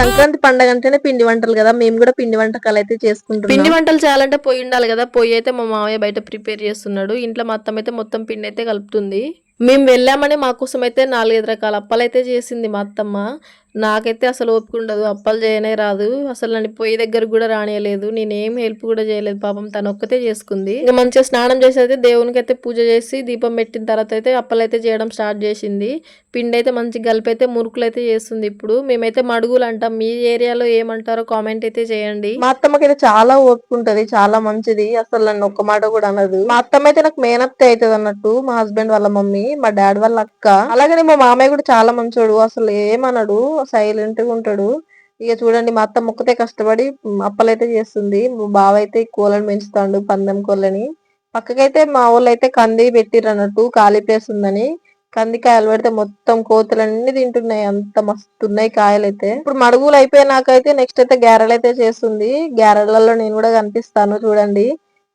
సంక్రాంతి పండగ అంటేనే పిండి వంటలు కదా. మేము కూడా పిండి వంటకాలు అయితే చేసుకుంటాం పిండి వంటలు చేయాలంటే పొయ్యి ఉండాలి కదా. పొయ్యి అయితే మా మామయ్య బయట ప్రిపేర్ చేస్తున్నాడు. ఇంట్లో మా అత్తమ్మ అయితే మొత్తం పిండి అయితే కలుపుతుంది. మేము వెళ్ళామని మా కోసం అయితే నాలుగైదు రకాల అప్పాలు అయితే చేసింది మా అత్తమ్మ. నాకైతే అసలు ఓపిక ఉండదు. అప్పలు చేయనే రాదు. అసలు నన్ను పొయ్యి దగ్గర కూడా రానియలేదు. నేనేం హెల్ప్ కూడా చేయలేదు. పాపం తను ఒక్కతే చేసుకుంది. ఇంకా మంచిగా స్నానం చేసి అయితే దేవునికి అయితే పూజ చేసి దీపం పెట్టిన తర్వాత అయితే అప్పలు అయితే చేయడం స్టార్ట్ చేసింది. పిండి అయితే మంచి కలిపి అయితే మురుకులు అయితే చేస్తుంది ఇప్పుడు. మేమైతే మడుగులు అంటాం. మీ ఏరియాలో ఏమంటారో కామెంట్ అయితే చేయండి. మా అత్తమ్మకి అయితే చాలా ఓపిక ఉంటది. చాలా మంచిది. అసలు నన్ను ఒక్క మాట కూడా అనదు. మా అత్తమ్మ అయితే నాకు మేనత్తే అవుతుంది అన్నట్టు. మా హస్బెండ్ వాళ్ళ మమ్మీ మా డాడీ వాళ్ళ అక్క. అలాగనే మా మామయ్య కూడా చాలా మంచోడు. అసలు ఏమనడు. సైలెంట్గా ఉంటాడు. ఇక చూడండి మా అత్త మొక్కతే కష్టపడి అప్పలైతే చేస్తుంది. బావ అయితే కోళ్ళని పెంచుతాడు పందెం కోళ్ళని. పక్కకైతే మా వాళ్ళు అయితే కంది పెట్టిర్రు అన్నట్టు ఖాళీ ప్లేస్ ఉందని. కంది కాయలు పెడితే మొత్తం కోతులన్నీ తింటున్నాయి. అంత మస్తు ఉన్నాయి కాయలు అయితే ఇప్పుడు మడుగులు అయిపోయినాకైతే నెక్స్ట్ అయితే గ్యారెలు అయితే చేస్తుంది. గ్యారెలలో నేను కూడా కనిపిస్తాను చూడండి.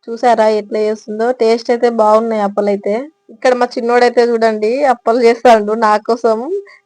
చూసారా ఎట్లా చేస్తుందో? టేస్ట్ అయితే బాగున్నాయి అప్పలైతే. ఇక్కడ మా చిన్నోడైతే చూడండి అప్పలు చేస్తాడు. నా కోసం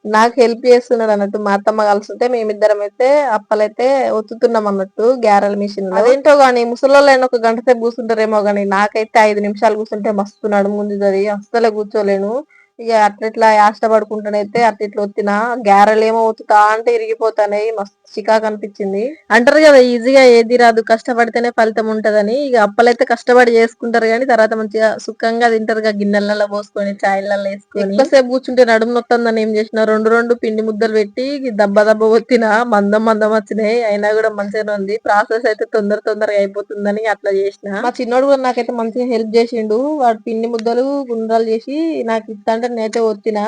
నాకు హెల్ప్ చేస్తున్నాడు అన్నట్టు మా అత్తమ్మ కలిసి మేమిద్దరం అయితే అప్పలైతే ఒత్తుతున్నాం అన్నట్టు గ్యారెల మిషన్ అదేంటో గానీ ముసలోళ్ళు ఒక గంట సేపు కూర్చుంటారేమో గానీ నాకైతే ఐదు నిమిషాలు కూర్చుంటే మస్తున్నాడు. ముందు అది అస్సలే కూర్చోలేను. ఇక అట్లా యాష్ట పడుకుంటానైతే అట్లా ఇట్లా ఒత్తిన గ్యారెలేమో ఒత్తుతా అంటే ఇరిగిపోతానే మస్తు చికాకు అనిపించింది. అంటారు కదా ఈజీగా ఏది రాదు కష్టపడితేనే ఫలితం ఉంటదని ఇక అప్పలైతే కష్టపడి చేసుకుంటారు కానీ తర్వాత మంచిగా సుఖంగా తింటారు కదా గిన్నెలలో పోసుకొని ఛాయలలో వేసుకొని. ఎక్కువసేపు కూర్చుంటే నడుము నొత్తందని ఏం చేసిన రెండు రెండు పిండి ముద్దలు పెట్టి దబ్బ దబ్బ ఒత్తిన మందం మందం వచ్చినాయి అయినా కూడా మంచిగానే ఉంది. ప్రాసెస్ అయితే తొందర తొందరగా అయిపోతుందని అట్లా చేసిన. మా చిన్నోడు కూడా నాకైతే మంచిగా హెల్ప్ చేసిండు. వాడు పిండి ముద్దలు గుండ్రాలు చేసి నాకు ఇస్తా అంటే నేనైతే ఒత్తిన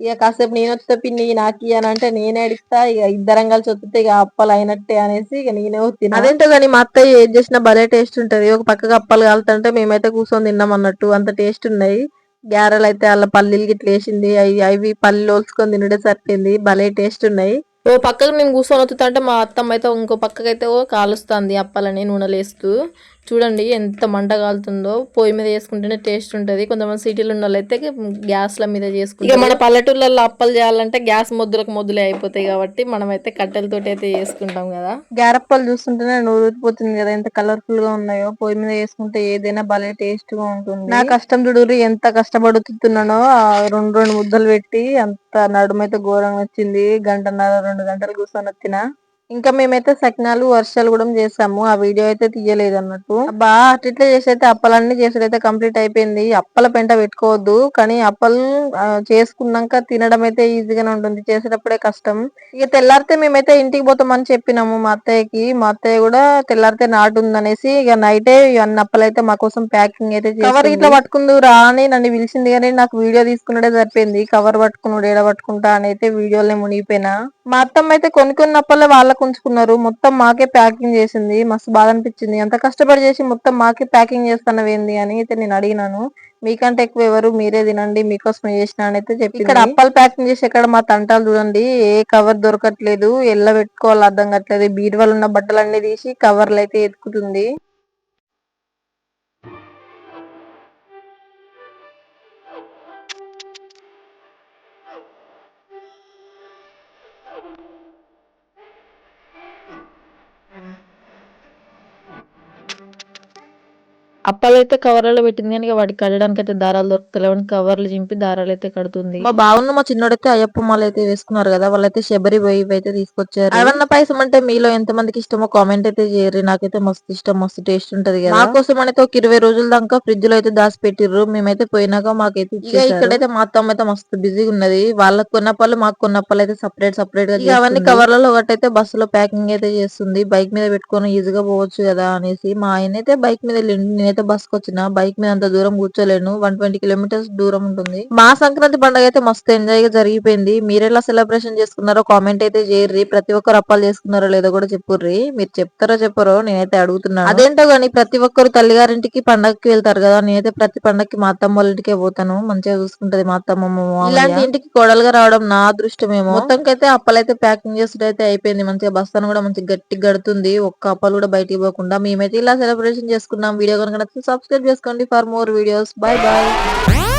ఇక కాసేపు నేను వస్తే పిన్ని నాకు అని అంటే నేనే అడిగితా ఇక ఇద్దరం కలిసి వస్తే ఇక అప్పలు అయినట్టే అనేసి ఇక నేనే వస్తున్నా అదేంటో కానీ మా అత్తయ్య ఏం చేసినా భలే టేస్ట్ ఉంటది. ఒక పక్కకు అప్పలు కాలుతుంటే మేమైతే కూర్చొని తిన్నాం అన్నట్టు అంత టేస్ట్ ఉన్నాయి. గ్యారెలు అయితే అలా పల్లీలు గిట్ల వేసింది అవి అవి పల్లీలు ఓల్చుకొని తినడే సరిపోయింది భలే టేస్ట్ ఉన్నాయి. ఓ పక్కకు నేను కూర్చొని వస్తుంటే మా అత్తమ్మ అయితే ఇంకో పక్కకైతే అయితే ఓ కాలుస్తుంది అప్పాలని నూనెలేస్తూ చూడండి ఎంత మంట కాలుతుందో. పొయ్యి మీద చేసుకుంటేనే టేస్ట్ ఉంటుంది. కొంతమంది సిటీలో ఉన్న అయితే గ్యాస్ల మీద చేసుకుంటారు. ఇక మన పల్లెటూళ్ళల్లో అప్పలు చేయాలంటే గ్యాస్ మొద్దులకు మొద్దులే అయిపోతాయి కాబట్టి మనం అయితే కట్టెలతోటి అయితే చేసుకుంటాం కదా. గ్యారప్పలు చూస్తుంటేనే నూరిపోతుంది కదా. ఎంత కలర్ఫుల్గా ఉన్నాయో. పొయ్యి మీద చేసుకుంటే ఏదైనా భలే టేస్ట్గా ఉంటుంది. నా కష్టం చూడు ఎంత కష్టపడుతున్నానో. ఆ రెండు రెండు ముద్దలు పెట్టి అంత నడుమైతే ఘోరంగా వచ్చింది. గంటన్నర రెండు గంటలు కూర్చొని వచ్చిన. ఇంకా మేమైతే సకినాలు వర్షాలు కూడా చేసాము. ఆ వీడియో అయితే తీయలేదు అన్నట్టు. బా అట్లా చేసి అయితే అప్పలన్నీ చేసేదైతే కంప్లీట్ అయిపోయింది. అప్పల పెంట పెట్టుకోవద్దు. కానీ అప్పలు చేసుకున్నాక తినడం అయితే ఈజీగానే ఉంటుంది. చేసేటప్పుడే కష్టం. ఇక తెల్లారితే మేమైతే ఇంటికి పోతామని చెప్పినాము మా అత్తయ్యకి. మా అత్తయ్య కూడా తెల్లారితే నాటు ఉందనేసి ఇక నైటే అన్ని అప్పలు అయితే మా కోసం ప్యాకింగ్ అయితే కవర్ ఇట్లా పట్టుకుందు రా అని నన్ను పిలిచింది. కానీ నాకు వీడియో తీసుకున్నదే సరిపోయింది. కవర్ పట్టుకున్నాడు ఏడ పట్టుకుంటా అని అయితే వీడియోలో మునిగిపోయినా. మా అత్తమ్మ అయితే కొన్ని కొన్ని అప్పలే వాళ్ళకు ఉంచుకున్నారు మొత్తం మాకే ప్యాకింగ్ చేసింది. మస్తు బాధ అనిపించింది అంత కష్టపడి చేసి మొత్తం మాకే ప్యాకింగ్ చేస్తానవేంది అని అయితే నేను అడిగినాను. మీకంటే ఎక్కువ ఎవరు మీరే తినండి. మీకోసం చేసిన అని అయితే చెప్పి ఇక్కడ అప్పలు ప్యాకింగ్ చేసి ఇక్కడ మా తంటాలు చూడండి. ఏ కవర్ దొరకట్లేదు. ఎల్ల పెట్టుకోవాలి అర్థం కావట్లేదు. బీరువాలు ఉన్న బట్టలన్నీ తీసి కవర్లు అయితే ఎత్తుకుతుంది అప్పాలు అయితే కవర్లలో పెట్టింది కానీ వాటికి కట్టడానికి అయితే దారాలు దొరుకుతలేవని కవర్లు చింపి దారాలు అయితే కడుతుంది. మా బావున్న మా చిన్నోడైతే అయ్యప్ప మాల అయితే వేసుకున్నారు కదా వాళ్ళైతే శబరి పోయి అయితే తీసుకొచ్చారు. అవన్న పాయసం అంటే మీలో ఎంత మందికి ఇష్టమో కామెంట్ అయితే చేయరు నాకైతే మస్తు ఇష్టం మస్తు టేస్ట్ ఉంటది కదా. కోసం అయితే ఒక ఇరవై రోజుల దాకా ఫ్రిడ్జ్లో అయితే దాచి పెట్టిర్రు మేమైతే పోయినాక మాకైతే ఇక ఇక్కడైతే మా అత్తమ్మ అయితే మస్తు బిజీగా ఉన్నది. వాళ్ళకి కొన్న పళ్ళు మాకు కొన్న పళ్ళు అయితే సపరేట్ సపరేట్గా అవన్నీ కవర్లలో ఒకటైతే బస్సులో ప్యాకింగ్ అయితే చేస్తుంది. బైక్ మీద పెట్టుకొని ఈజీగా పోవచ్చు కదా అనేసి మా ఆయన అయితే బైక్ మీద వెళ్ళిండు నేనైతే బస్కి వచ్చిన బైక్ మీద అంత దూరం కూర్చోలేను. వన్ ట్వంటీ కిలోమీటర్స్ దూరం ఉంటుంది. మా సంక్రాంతి పండుగ అయితే మస్తు ఎంజాయ్గా జరిగిపోయింది. మీరెలా సెలబ్రేషన్ చేసుకున్నారో కామెంట్ అయితే చేయర్రి. ప్రతి ఒక్కరు అప్పాలు చేసుకున్నారో లేదో కూడా చెప్పుర్రి. మీరు చెప్తారో చెప్పరో నేనైతే అడుగుతున్నాను. అదేంటో గానీ ప్రతి ఒక్కరు తల్లిగారింటికి పండగకి వెళ్తారు కదా. నేనైతే ప్రతి పండగకి మా అత్తమ్మ వాళ్ళ ఇంటికే పోతాను. మంచిగా చూసుకుంటది మా అత్తమ్మ ఇలాంటి ఇంటికి కోడలుగా రావడం నా అదృష్టమేమో మొత్తంకైతే అప్పలైతే ప్యాకింగ్ చేసుడు అయితే అయిపోయింది. మంచిగా బస్తాను కూడా మంచిగా గట్టి గడుతుంది. ఒక్క అప్పలు కూడా బయటికి పోకుండా మేమైతే ఇలా సెలబ్రేషన్ చేసుకున్నాం. వీడియో కనుక సబ్స్క్రైబ్ చేసుకోండి for more videos. Bye bye